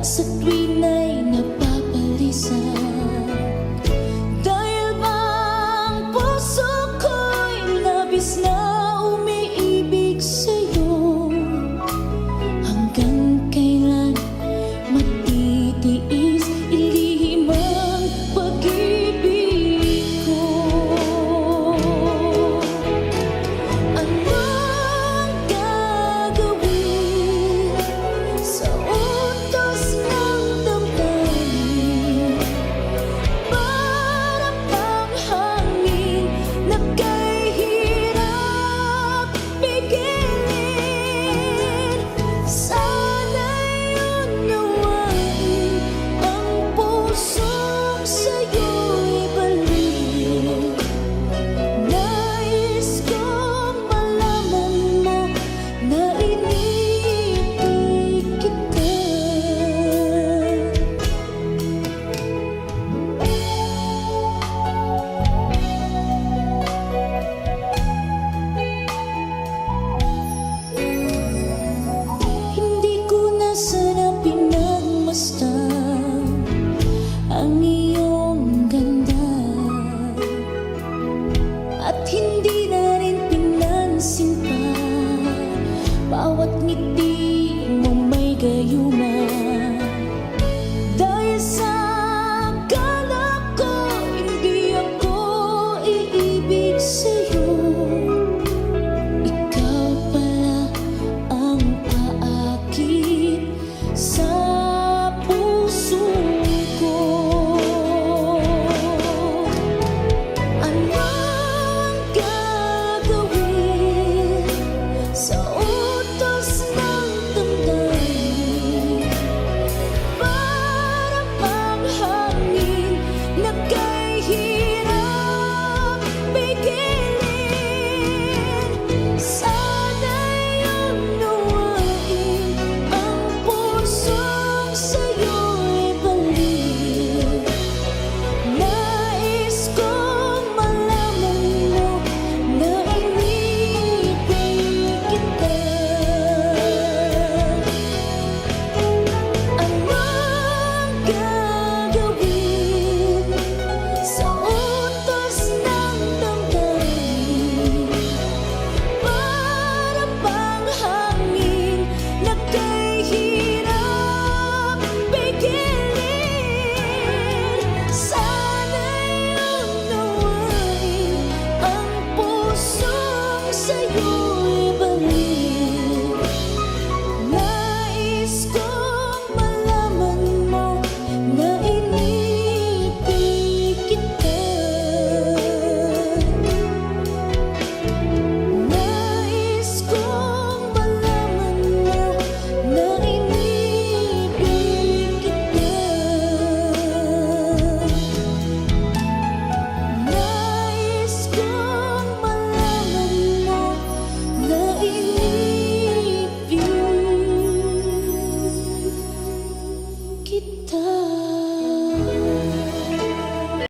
that's pag-asa ang iyong ganda. At hindi na rin pinansin pa bawat ngiti mo may gayuma.